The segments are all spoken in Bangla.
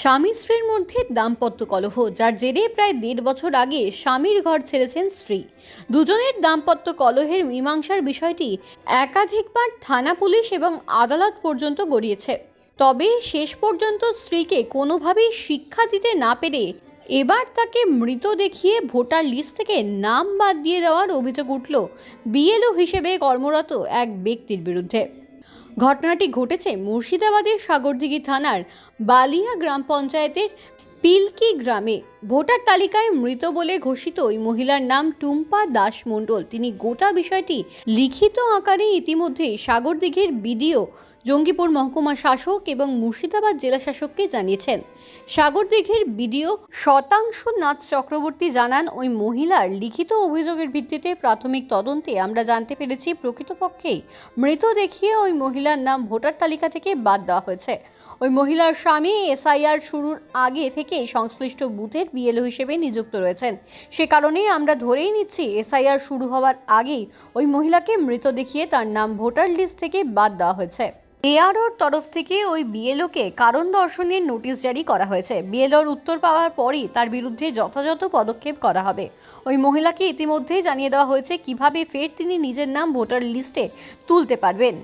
স্বামী স্ত্রীর মধ্যে দাম্পত্য কলহ, যার জেরে প্রায় দেড় বছর আগে স্বামীর ঘর ছেড়েছেন স্ত্রী। দুজনের দাম্পত্য কলহের মীমাংসার বিষয়টি একাধিকবার থানা পুলিশ এবং আদালত পর্যন্ত গড়িয়েছে। তবে শেষ পর্যন্ত স্ত্রীকে কোনোভাবেই শিক্ষা দিতে না পেরে এবার তাকে মৃত দেখিয়ে ভোটার লিস্ট থেকে নাম বাদ দিয়ে দেওয়ার অভিযোগ উঠল বিএলও হিসেবে কর্মরত এক ব্যক্তির বিরুদ্ধে। ঘটনাটি ঘটেছে মুর্শিদাবাদের সাগরদিঘি থানার বালিয়া গ্রাম পঞ্চায়েতের পিলকি গ্রামে। ভোটার তালিকায় মৃত বলে ঘোষিত ওই মহিলার নাম টুম্পা দাস মণ্ডল। তিনি গোটা বিষয়টি লিখিত আকারে ইতিমধ্যে সাগরদিঘির বিডিও, জঙ্গিপুর মহকুমা শাসক এবং মুর্শিদাবাদ জেলা শাসককে জানিয়েছেন। সাগরদিঘির বিডিও শতাংশ নাথ চক্রবর্তী জানান, ওই মহিলার লিখিত অভিযোগের ভিত্তিতে প্রাথমিক তদন্তে আমরা জানতে পেরেছি প্রকৃতপক্ষেই মৃত দেখিয়ে ওই মহিলার নাম ভোটার তালিকা থেকে বাদ দেওয়া হয়েছে। ওই মহিলার স্বামী এসআইআর শুরুর আগে থেকে সংশ্লিষ্ট বুথের বিএলও হিসেবে নিযুক্ত রয়েছেন। সে কারণেই আমরা ধরেই নিচ্ছি এসআইআর শুরু হওয়ার আগেই ওই মহিলাকে মৃত দেখিয়ে তার নাম ভোটার লিস্ট থেকে বাদ দেওয়া হয়েছে। এআরওর তরফ থেকে ওই বিএলওকে কারণ দর্শনের নোটিশ জারি করা হয়েছে। বিএলওর উত্তর পাওয়ার পরই তার বিরুদ্ধে যথাযথ পদক্ষেপ করা হবে। ওই মহিলাকে ইতিমধ্যেই জানিয়ে দেওয়া হয়েছে কীভাবে ফের তিনি নিজের নাম ভোটার লিস্টে তুলতে পারবেন।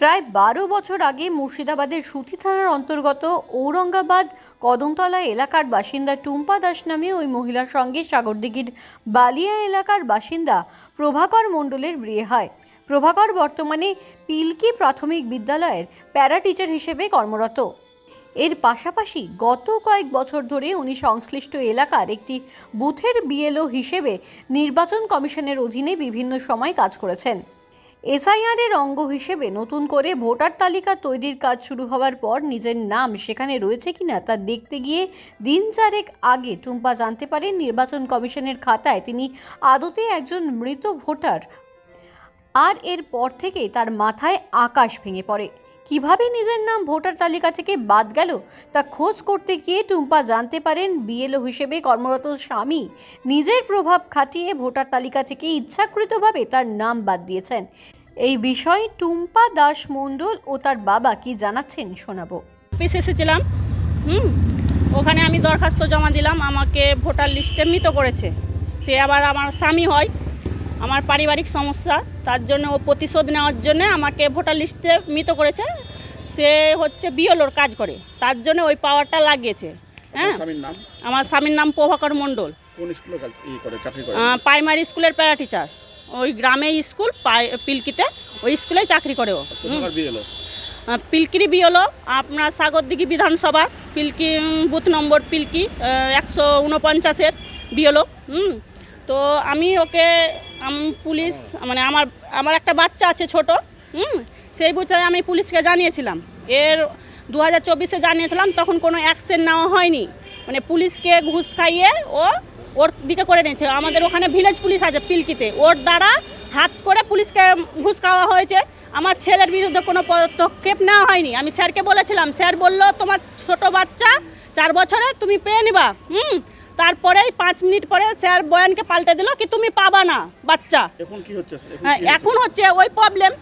প্রায় বারো বছর আগে মুর্শিদাবাদের সুতি থানার অন্তর্গত ঔরঙ্গাবাদ কদমতলা এলাকার বাসিন্দা টুম্পা দাস নামে ওই মহিলার সঙ্গে সাগরদিঘির বালিয়া এলাকার বাসিন্দা প্রভাকর মণ্ডলের বিয়ে হয়। প্রভাকর বর্তমানে পিলকি প্রাথমিক বিদ্যালয়ের প্যারা টিচার হিসেবে কর্মরত। এর পাশাপাশি গত কয়েক বছর ধরে উনি সংশ্লিষ্ট এলাকার একটি বুথের বিএলও হিসেবে নির্বাচন কমিশনের অধীনে বিভিন্ন সময় কাজ করেছেন। এসআইআর এর অঙ্গ হিসেবে নতুন করে ভোটার তালিকা তৈরির কাজ শুরু হওয়ার পর নিজের নাম সেখানে রয়েছে কিনা তা দেখতে গিয়ে দিন চারেক আগে টুম্পা জানতে পারেন। নির্বাচন কমিশনের খাতায় তিনি আদতে একজন মৃত ভোটার। আর এর পর থেকেই তার মাথায় আকাশ ভেঙে পড়ে। কীভাবে নিজের নাম ভোটার তালিকা থেকে বাদ গেল তা খোঁজ করতে গিয়ে টুম্পা জানতে পারেন বিএলও হিসেবে কর্মরত স্বামী নিজের প্রভাব খাটিয়ে ভোটার তালিকা থেকে ইচ্ছাকৃতভাবে তার নাম বাদ দিয়েছেন। এই বিষয়ে টুম্পা দাস মণ্ডল ও তার বাবা কি জানাচ্ছেন শোনাবো। অফিস এসেছিলাম হুম ওখানে আমি দরখাস্ত জমা দিলাম আমাকে ভোটার লিস্টে মৃত করেছে। সে আবার আমার স্বামী হয় আমার পারিবারিক সমস্যা তার জন্য ও প্রতিশোধ নেওয়ার জন্য আমাকে ভোটার লিস্টে মৃত করেছে। সে হচ্ছে বিয়লোর কাজ করে তার জন্য ওই পাওয়ারটা লাগিয়েছে হ্যাঁ। আমার স্বামীর নাম প্রভাকর মণ্ডল। প্রাইমারি স্কুলের প্যারা টিচার ওই গ্রামে স্কুল পিলকিতে ওই স্কুলে চাকরি করে ও। পিলকিরি বি হলো? আপনার সাগরদিঘি বিধানসভা পিলকি বুথ নম্বর পিলকি একশো উনপঞ্চাশের বি হলো হুম। তো আমি ওকে আম- পুলিশ মানে আমার আমার একটা বাচ্চা আছে ছোট হুম সেই বুথে আমি পুলিশকে জানিয়েছিলাম। এর দু হাজার চব্বিশে জানিয়েছিলাম তখন কোনো অ্যাকশন নেওয়া হয়নি। মানে পুলিশকে ঘুষ খাইয়ে ও ওর দিকে করে নিয়েছে। আমাদের ওখানে ভিলেজ পুলিশ আছে পিলকিতে। ওর দ্বারা হাত করে পুলিশকে ঘুষ খাওয়া হয়েছে। আমার ছেলের বিরুদ্ধে কোনো পদক্ষেপ নেওয়া হয়নি। আমি স্যারকে বলেছিলাম স্যার বলল তোমার ছোট বাচ্চা চার বছরে তুমি পেয়ে নিবা। হুম। তারপরেই পাঁচ মিনিট পরে স্যার বয়ানকে পাল্টে দিল কি তুমি পাবা না বাচ্চা। এখন কি হচ্ছে? এখন হ্যাঁ, হচ্ছে? এখন হচ্ছে ওই প্রবলেম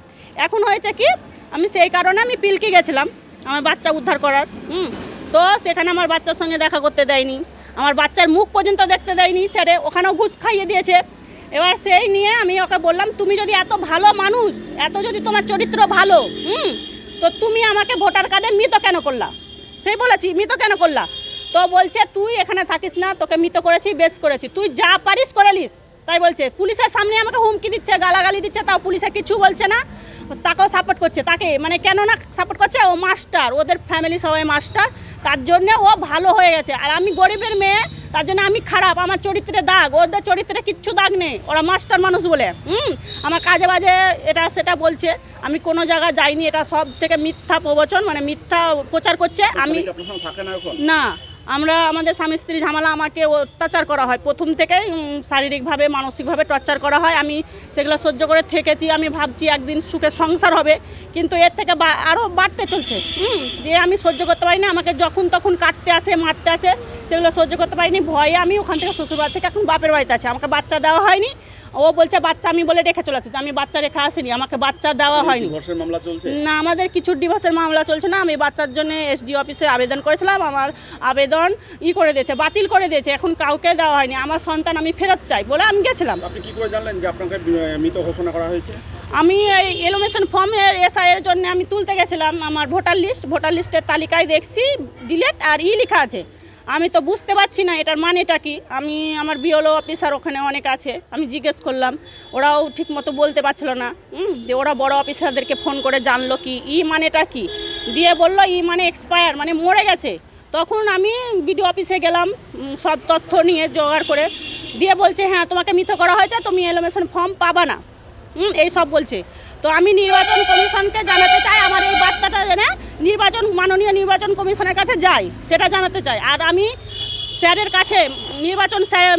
এখন হয়েছে কি আমি সেই কারণে আমি পিলকি গেছিলাম আমার বাচ্চা উদ্ধার করার। হুম। তো সেখানে আমার বাচ্চার সঙ্গে দেখা করতে দেয়নি। আমার বাচ্চার মুখ পর্যন্ত দেখতে দেয়নি স্যারে, ওখানেও ঘুষ খাইয়ে দিয়েছে। এবার সেই নিয়ে আমি ওকে বললাম, তুমি যদি এত ভালো মানুষ, এত যদি তোমার চরিত্র ভালো, হুম, তো তুমি আমাকে ভোটার কার্ডে মৃত কেন করলা? সেই বলেছি, মৃত কেন করলা? তো বলছে, তুই এখানে থাকিস না, তোকে মৃত করেছি, বেশ করেছি। তুই যা পারিস করে নিস। তাই বলছে, পুলিশের সামনে আমাকে হুমকি দিচ্ছে, গালাগালি দিচ্ছে, তাও পুলিশে কিছু বলছে না। তাকেও সাপোর্ট করছে। তাকে মানে কেন না সাপোর্ট করছে? ও মাস্টার ওদের ফ্যামিলি সবাই মাস্টার তার জন্য ও ভালো হয়ে গেছে। আর আমি গরিবের মেয়ে তার জন্য আমি খারাপ। আমার চরিত্রে দাগ ওদের চরিত্রে কিচ্ছু দাগ নেই। ওরা মাস্টার মানুষ বলে। হুম? আমার কাজে বাজে এটা সেটা বলছে। আমি কোনো জায়গায় যাইনি। এটা সব থেকে মিথ্যা প্রবচন মানে মিথ্যা প্রচার করছে। আমি না। আমরা আমাদের স্বামী স্ত্রী ঝামেলা আমাকে অত্যাচার করা হয়। প্রথম থেকে শারীরিকভাবে, মানসিকভাবে টর্চার করা হয়। আমি সেগুলো সহ্য করে থেকেছি। আমি ভাবছি একদিন সুখে সংসার হবে। কিন্তু এর থেকে আরও বাড়তে চলছে। হুম দিয়ে আমি সহ্য করতে পারি না আমাকে যখন তখন কাটতে আসে, মারতে আসে, সেগুলো সহ্য করতে পারিনি। ভয়ে আমি ওখান থেকে শ্বশুরবাড়ি থেকে এখন বাপের বাড়িতে আছি। আমাকে বাচ্চা দেওয়া হয়নি। ও বলছে বাচ্চা আমি বলে রেখে চলে আসছি। আমি বাচ্চা রেখে আসিনি আমাকে বাচ্চা দেওয়া হয়নি। না আমাদের কিছু ডিভোর্সের মামলা চলছে না। আমি বাচ্চার জন্য এসডি অফিসে আবেদন করেছিলাম আমার আবেদন ই করে দিয়েছে বাতিল করে দিয়েছে এখন কাউকে দেওয়া হয়নি। আমার সন্তান আমি ফেরত চাই বলে আমি গেছিলাম। আপনি কি করে জানলেন যে আপনাকে মৃত ঘোষণা করা হয়েছে? আমি এই এলোমেশন ফর্মের এসআই এর জন্য আমি তুলতে গেছিলাম আমার ভোটার লিস্ট। ভোটার লিস্টের তালিকায় দেখছি ডিলেট আর ই লেখা আছে। আমি তো বুঝতে পারছি না এটার মানেটা কি। আমি আমার বিওলো অফিসার ওখানে অনেক আছে, আমি জিজ্ঞেস করলাম, ওরাও ঠিক মতো বলতে পারছিল না যে ওরা বড় অফিসারদেরকে ফোন করে জানলো কি, ই মানেটা কি? দিয়ে বলল, ই মানে এক্সপায়ার মানে মরে গেছে। তখন আমি বিডিও অফিসে গেলাম সব তথ্য নিয়ে জোগাড় করে, দিয়ে বলছে হ্যাঁ তোমাকে মৃত করা হয়েছে, তুমি এলোমেশন ফর্ম পাবা না। এই সব বলছে। তো আমি নির্বাচন কমিশনকে জানাতে চাই, আমার এই বার্তাটা জেনে নির্বাচন, মাননীয় নির্বাচন কমিশনের কাছে যাই সেটা জানাতে চাই। আর আমি স্যারের কাছে, নির্বাচন স্যার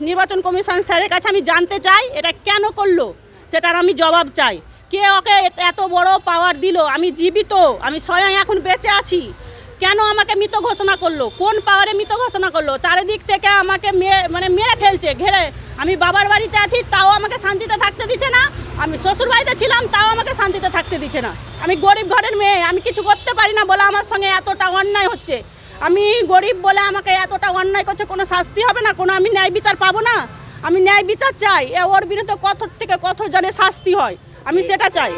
নির্বাচন কমিশন স্যারের কাছে আমি জানতে চাই, এটা কেন করল, সেটার আমি জবাব চাই। কে ওকে এত- বড় পাওয়ার দিল? আমি জীবিত, আমি স্বয়ং এখন বেঁচে আছি। কেন আমাকে মৃত ঘোষণা করল? কোন পাওয়ারে মৃত ঘোষণা করল? চারিদিক থেকে আমাকে মানে মেরে ফেলছে, ঘেরে। আমি বাবার বাড়িতে আছি, তাও আমাকে শান্তিতে থাকতে দিচ্ছে না। আমি শ্বশুর বাড়িতে ছিলাম, তাও আমাকে শান্তিতে থাকতে দিচ্ছে না। আমি গরিব ঘরের মেয়ে, আমি কিছু করতে পারি না বলে আমার সঙ্গে এতটা অন্যায় হচ্ছে। আমি গরিব বলে আমাকে এতটা অন্যায় করছে, কোনো শাস্তি হবে না, কোনো আমি ন্যায় বিচার পাবো না। আমি ন্যায় বিচার চাই, এ ওর বিরুদ্ধে কত থেকে কত জনে শাস্তি হয়। আমি সেটা চাই।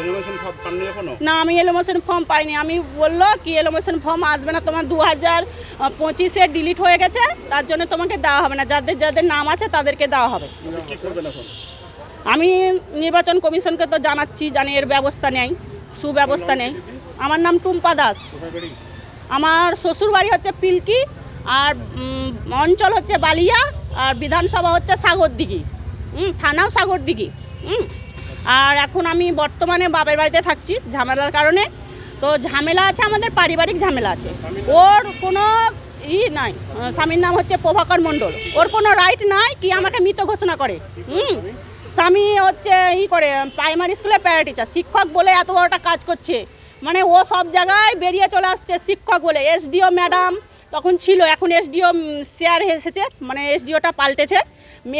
না আমি এলোমোশন ফর্ম পাইনি। আমি বলল কি এলোমোশন ফর্ম আসবে না তোমার দু হাজার পঁচিশে ডিলিট হয়ে গেছে তার জন্য তোমাকে দেওয়া হবে না। যাদের যাদের নাম আছে তাদেরকে দেওয়া হবে। আমি নির্বাচন কমিশনকে তো জানাচ্ছি জানি এর ব্যবস্থা নেই সুব্যবস্থা নেই। আমার নাম টুম্পা দাস। আমার শ্বশুর বাড়ি হচ্ছে পিলকি আর অঞ্চল হচ্ছে বালিয়া আর বিধানসভা হচ্ছে সাগরদিঘি। হুম থানাও সাগরদিঘি। হুম। আর এখন আমি বর্তমানে বাবার বাড়িতে থাকছি ঝামেলার কারণে। তো ঝামেলা আছে, আমাদের পারিবারিক ঝামেলা আছে। ওর কোনো ই নাই স্বামীর নাম হচ্ছে প্রভাকর মণ্ডল। ওর কোনো রাইট নাই কি আমাকে মৃত ঘোষণা করে। হুম? স্বামী হচ্ছে ই করে প্রাইমারি স্কুলের প্যারা টিচার শিক্ষক বলে এত বড়টা কাজ করছে। মানে ও সব জায়গায় বেরিয়ে চলে আসছে শিক্ষক বলে এসডিও ম্যাডাম তখন ছিল এখন এসডিও শেয়ার এসেছে মানে এসডিওটা পাল্টেছে।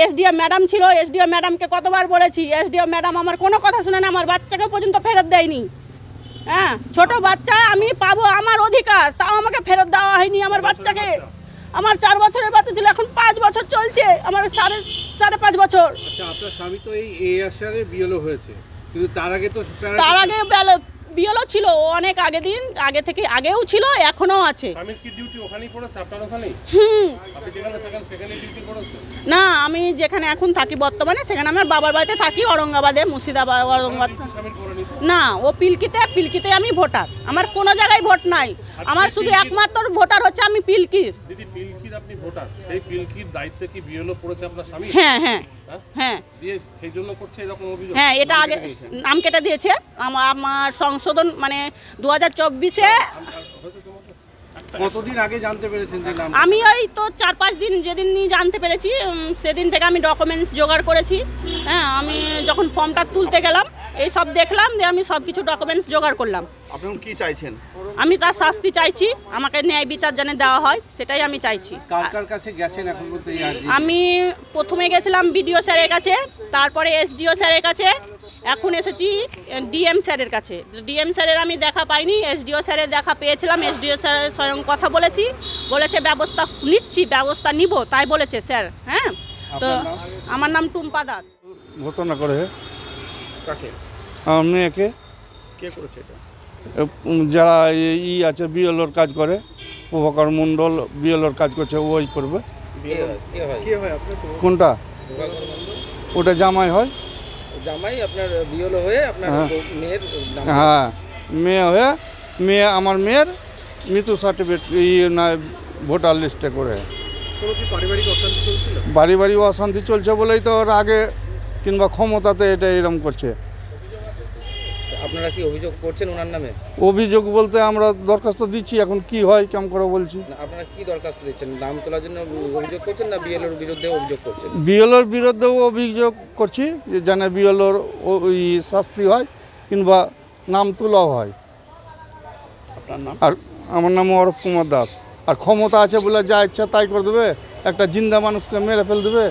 এসডিও ম্যাডাম ছিল এসডিও ম্যাডামকে কতবার বলেছি এসডিও ম্যাডাম আমার কোনো কথা শুনে না আমার বাচ্চাকে পর্যন্ত ফেরত দেয়নি। হ্যাঁ ছোট বাচ্চা আমি পাবো আমার অধিকার তাও আমাকে ফেরত দেওয়া হয়নি আমার বাচ্চাকে। আমার চার বছরের বাচ্চা ছিল এখন পাঁচ বছর চলছে আমার সাড়ে সাড়ে পাঁচ বছর। আচ্ছা আপনার স্বামী তো এই বিয়েলো হয়েছে কিন্তু তার আগে তো তার আগে বিয়েলও ছিল ও অনেক আগে দিন আগে থেকে আগেও ছিল এখনও আছে। হুম। না আমি যেখানে এখন থাকি বর্তমানে সেখানে আমার বাবার বাড়িতে থাকি ঔরঙ্গাবাদে মুর্শিদাবাদ ঔরঙ্গাবাদ। না ও পিলকিতে পিলকিতে আমি ভোটার। আমার কোনো জায়গায় ভোট নাই। আমার শুধু একমাত্র ভোটার হচ্ছে আমি পিলকির। আপনি ভোটার? সেই পিলকির দায়িত্বে কি বিএলও পড়েছে আপনার স্বামী? হ্যাঁ হ্যাঁ। হ্যাঁ? হ্যাঁ। দিয়ে সেই জন্য করছে এরকম অভিযোগ? হ্যাঁ এটা আগে নাম কেটে দিয়েছে। আমার আমার সংশোধন মানে দু হাজার চব্বিশে কতদিন আগে জানতে পেরেছেন যে নাম? আমি ওই তো চার পাঁচ দিন যেদিন জানতে পেরেছি সেদিন থেকে আমি ডকুমেন্টস জোগাড় করেছি। হ্যাঁ আমি যখন ফর্মটা তুলতে গেলাম এই সব দেখলাম যে আমি সব কিছু ডকুমেন্টস জোগাড় করলাম। আপনি কি চাইছেন? আমি তার শাস্তি চাইছি আমাকে ন্যায় বিচার যেন দেওয়া হয় সেটাই আমি চাইছি। কার কার কাছে গেছেন এখন পর্যন্ত এই আর্জি? আমি প্রথমে গেছিলাম বিডিও স্যারের কাছে তারপরে এসডিও স্যারের কাছে এখন এসেছি ডিএম স্যারের কাছে। ডিএম স্যারের আমি দেখা পাইনি এসডিও স্যারের দেখা পেয়েছিলাম এসডিও স্যারের স্বয়ং কথা বলেছি বলেছে ব্যবস্থা নিচ্ছি ব্যবস্থা নিব তাই বলেছে স্যার হ্যাঁ? তো আমার নাম টুম্পা দাস। ঘোষণা করে। কাকে? আমার মেয়েকে। কে করেছে এটা? যারা ই আছে বিএলওর কাজ করে প্রভাকর মণ্ডল বিএলওর কাজ করছে ওই করবে। হয় কোনটা? ওটা জামাই হয়। জামাই আপনার বিয়েলো হয়ে আপনার হ্যাঁ। মেয়ের হ্যাঁ মেয়ে হয়ে মেয়ে আমার মেয়ের মৃত্যু সার্টিফিকেট ই না ভোটার লিস্টে করে। পারিবারিক বাড়ি বাড়ি অশান্তি চলছে বলেই তো ওর আগে কিংবা ক্ষমতাতে এটা এরম করছে। আপনারা কি অভিযোগ করছেন ওনার নামে? অভিযোগ বলতে আমরা দরখাস্ত দিচ্ছি এখন কি হয় কেমন করে বলছি? না, আপনারা কি দরখাস্ত দিচ্ছেন? নাম তোলার জন্য অভিযোগ করছেন না বিএলওর বিরুদ্ধে অভিযোগ করছেন? বিএলওর বিরুদ্ধেও অভিযোগ করছি যে যেন বিএলওর ওই শাস্তি হয় কিংবা নাম তোলাও হয়। আপনার নাম? আর আমার নাম অরূপ কুমার দাস। আর ক্ষমতা আছে বলে যা ইচ্ছা তাই করে দেবে একটা জিন্দা মানুষকে মেরে ফেল দেবে